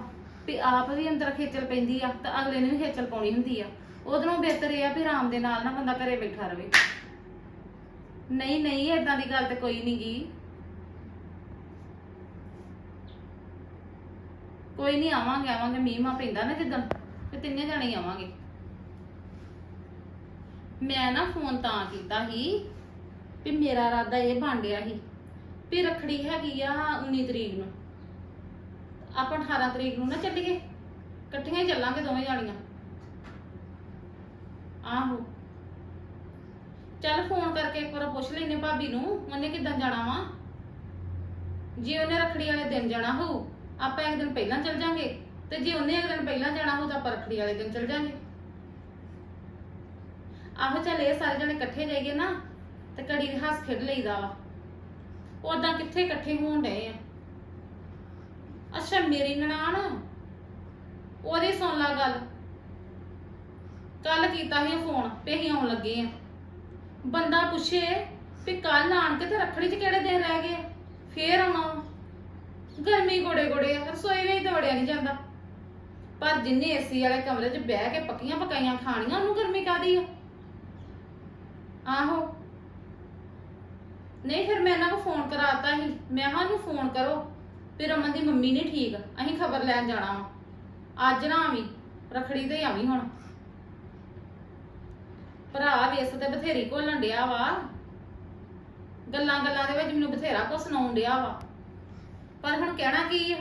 ਵੀ ਆਪ ਵੀ ਅੰਦਰ ਖੇਚਲ ਪੈਂਦੀ ਆ ਤੇ ਅਗਲੇ ਨੂੰ ਵੀ ਖੇਚਲ ਪਾਉਣੀ ਹੁੰਦੀ ਆ। ਉਧਰੋਂ ਬਿਹਤਰ ਇਹ ਆ ਵੀ ਆਰਾਮ ਦੇ ਨਾਲ ਨਾ ਬੰਦਾ ਘਰੇ ਬੈਠਾ ਰਵੇ। ਨਹੀਂ ਨਹੀਂ, ਏਦਾਂ ਦੀ ਗੱਲ ਤੇ ਕੋਈ ਨਹੀਂ ਗੀ। ਕੋਈ ਨਹੀਂ ਆਵਾਂਗੇ ਆਵਾਂਗੇ, ਮੀਂਹ ਮਾ ਪੈਂਦਾ ਨਾ ਜਿੱਦਣ, ਤੇ ਤਿੰਨੇ ਜਾਣੇ ਹੀ ਆਵਾਂਗੇ। ਮੈਂ ਨਾ ਫੋਨ ਤਾਂ ਕੀਤਾ ਸੀ ਵੀ ਮੇਰਾ ਇਰਾਦਾ ਇਹ ਬਣ ਗਿਆ ਸੀ ਵੀ ਰਖੜੀ ਹੈਗੀ ਆ 19 ਤਰੀਕ ਨੂੰ। ਆਪਾਂ 18 ਤਰੀਕ ਨੂੰ ਨਾ ਚੱਲੀਏ। ਇਕੱਠੀਆਂ ਹੀ ਚੱਲਾਂਗੇ ਦੋਵੇਂ ਜਾਣੀਆਂ। ਆਹੋ। ਚੱਲ ਫੋਨ ਕਰਕੇ ਇੱਕ ਵਾਰ ਪੁੱਛ ਲੈਨੇ ਭਾਬੀ ਨੂੰ, ਉਹਨੇ ਕਿੱਦਾਂ ਜਾਣਾ ਵਾ? ਜੇ ਉਹਨੇ ਰਖੜੀ ਵਾਲੇ ਦਿਨ ਜਾਣਾ ਹੋਊ, ਆਪਾਂ ਇੱਕ ਦਿਨ ਪਹਿਲਾਂ ਚੱਲ ਜਾਾਂਗੇ, ਤੇ ਜੇ ਉਹਨੇ ਇੱਕ ਦਿਨ ਪਹਿਲਾਂ ਜਾਣਾ ਹੋਊ, ਤਾਂ ਆਪਾਂ ਰਖੜੀ ਵਾਲੇ ਦਿਨ ਚੱਲ ਜਾਾਂਗੇ। ਆਹੋ ਚੱਲ ਇਹ ਸਾਰੇ ਜਣੇ ਇਕੱਠੇ ਜਾਈਏ ਨਾ, ਤੇ ਘੜੀ ਦੇ ਹੱਸ ਖੇਡ ਲਈਦਾ ਵਾ। ਉਦਾਂ ਕਿੱਥੇ ਇਕੱਠੇ ਹੋਣ ਡਏ ਆ? ਅੱਛਾ, ਮੇਰੀ ਨਨਾਣ ਉਹਦੀ ਸੁਣ ਲਾ ਗੱਲ। ਕੱਲ ਕੀਤਾ ਸੀ ਫੋਨ ਤੇ ਅਸੀਂ ਆਉਣ ਲੱਗੇ ਆ। ਬੰਦਾ ਪੁੱਛੇ ਵੀ ਕੱਲ ਆਣ ਕੇ ਤੇ ਰੱਖੜੀ 'ਚ ਕਿਹੜੇ ਦਿਨ ਰਹਿ ਗਏ? ਫੇਰ ਆਉਣਾ ਵਾ। ਗਰਮੀ ਗੋੜੇ ਗੋੜੇ ਆ, ਰਸੋਈ ਵਿੱਚ ਤਾਂ ਵੜਿਆ ਨਹੀਂ ਜਾਂਦਾ। ਪਰ ਜਿੰਨੇ ਏਸੀ ਵਾਲੇ ਕਮਰੇ 'ਚ ਬਹਿ ਕੇ ਪੱਕੀਆਂ ਪਕਾਈਆਂ ਖਾਣੀਆਂ, ਉਹਨੂੰ ਗਰਮੀ ਕਾਦੀ ਆ? ਆਹੋ। ਨਹੀਂ, ਫਿਰ ਮੈਂ ਇਹਨਾਂ ਨੂੰ ਫੋਨ ਕਰਾਤਾ ਸੀ। ਮੈਂ ਹਾਂ ਨੂੰ ਫੋਨ ਕਰੋ, ਵੀ ਰਮਨ ਦੀ ਮੰਮੀ ਨਹੀਂ ਠੀਕ, ਅਸੀਂ ਖਬਰ ਲੈਣ ਜਾਣਾ ਵਾ। ਅੱਜ ਨਾ ਆਵੀਂ, ਰਖੜੀ ਤੇ ਆਵੀਂ ਹੁਣ। ਭਰਾ ਵੇਸ ਤੇ ਬਥੇਰੀ ਘੋਲਣ ਡਿਆ ਵਾ। ਗੱਲਾਂ ਗੱਲਾਂ ਦੇ ਵਿੱਚ ਮੈਨੂੰ ਬਥੇਰਾ ਕੁਝ ਸੁਣਾਉਣ ਡਿਆ ਵਾ। ਪਰ ਹੁਣ ਕਹਿਣਾ ਕੀ ਹੈ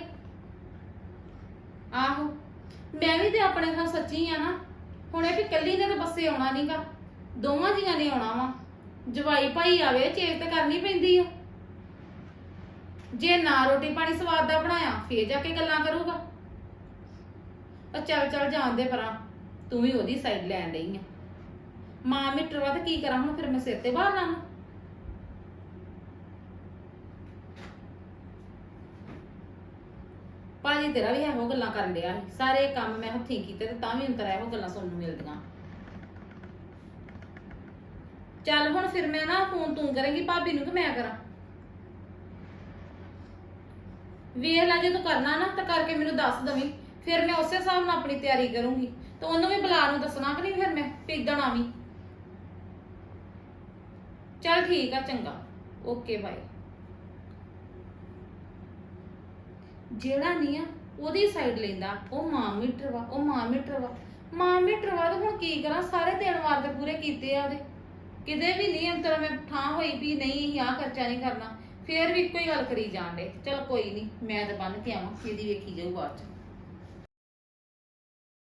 ਆਹੋ, ਮੈਂ ਵੀ ਤੇ ਆਪਣੇ ਨਾਲ ਸੱਚੀ ਆ ਨਾ। ਹੁਣ ਇਹ ਵੀ ਕੱਲੀ ਨੇ ਤਾਂ ਬੱਸੇ ਆਉਣਾ ਨਹੀਂਗਾ ਦੋਵਾਂ ਜੀਆਂ ਨੇ ਆਉਣਾ ਵਾ। ਜਵਾਈ ਭਾਈ ਆਵੇ ਚੇਕ ਤਾਂ ਕਰਨੀ ਪੈਂਦੀ ਆ। ਜੇ ਨਾ ਰੋਟੀ ਪਾਣੀ ਸਵਾਦ ਦਾ ਬਣਾਇਆ, ਫੇਰ ਜਾ ਕੇ ਗੱਲਾਂ ਕਰੂਗਾ। ਉਹ ਚੱਲ ਚੱਲ ਜਾਂਦੇ ਪਰਾਂ, ਤੂੰ ਵੀ ਉਹਦੀ ਸਾਈਡ ਲੈਣ ਰਹੀ ਆ। ਮਾਂ ਮਿੱਟਰ ਵਾ ਤੇ ਕੀ ਕਰਾਂ ਹੁਣ, ਫਿਰ ਮੈਂ ਸਿਰ ਤੇ ਬਾਹਰ ਲਾਂ ਭਾਜੀ, ਤੇਰਾ ਵੀ ਇਹੋ ਗੱਲਾਂ ਕਰਨ ਡਿਆ ਸੀ। ਸਾਰੇ ਕੰਮ ਮੈਂ ਹੱਥੀਂ ਕੀਤੇ ਤੇ ਤਾਂ ਵੀ ਅੰਤਰ ਇਹੋ ਗੱਲਾਂ ਸੁਣਨ ਨੂੰ ਮਿਲਦੀਆਂ। ਚੱਲ ਹੁਣ ਫਿਰ ਮੈਂ ਨਾ ਫੋਨ ਤੂੰ ਕਰੇਂਗੀ, ਭਾਬੀ ਨੂੰ ਕਿ ਮੈਂ ਕਰਾਂ? ਵੇਖ ਲੈ ਜੇ ਤੂੰ ਕਰਨਾ ਨਾ, ਤਾਂ ਕਰਕੇ ਮੈਨੂੰ ਦੱਸ ਦਵੀਂ। ਫਿਰ ਮੈਂ ਉਸੇ ਹਿਸਾਬ ਨਾਲ ਆਪਣੀ ਤਿਆਰੀ ਕਰੂੰਗੀ। ਤੇ ਉਹਨੂੰ ਵੀ ਬੁਲਾ ਨੂੰ ਦੱਸਣਾ ਕਿ ਨਹੀਂ ਫਿਰ ਮੈਂ ਪਿੱਦਣ ਵੀ ਚੱਲ ਠੀਕ ਆ, ਚੰਗਾ। Okay, bye. ਜਿਹੜਾ ਨਹੀਂ ਆ, ਉਹਦੀ ਸਾਈਡ ਲੈਂਦਾ। ਉਹ ਮਾਂ ਮੀਟਰ ਵਾ, ਉਹ ਮਾਂ ਮੀਟਰ ਵਾ। ਮਾਂ ਮੀਟਰ ਵਾ, ਤੇ ਹੁਣ ਕੀ ਕਰਾਂ? ਸਾਰੇ ਦਿਨ ਵਾਰ ਤੇ ਪੂਰੇ ਕੀਤੇ ਆ ਉਹਦੇ। ਕਿਤੇ ਵੀ ਨਹੀਂ ਅੰਤਰ ਮੈਂ ਠਾਂ ਹੋਈ ਵੀ ਨਹੀਂ ਇਹ ਆ ਖਰਚਾ ਨਹੀਂ ਕਰਨਾ। ਫੇਰ ਵੀ ਇੱਕੋ ਹੀ ਗੱਲ ਕਰੀ ਜਾਣ ਡੇ ਚਲ ਕੋਈ ਨਹੀਂ ਮੈਂ ਤਾਂ ਬੰਨ ਕੇ ਆਵਾਂ ਇਹਦੀ ਵੇਖੀ ਜਾਊ ਬਾਅਦ ਚ।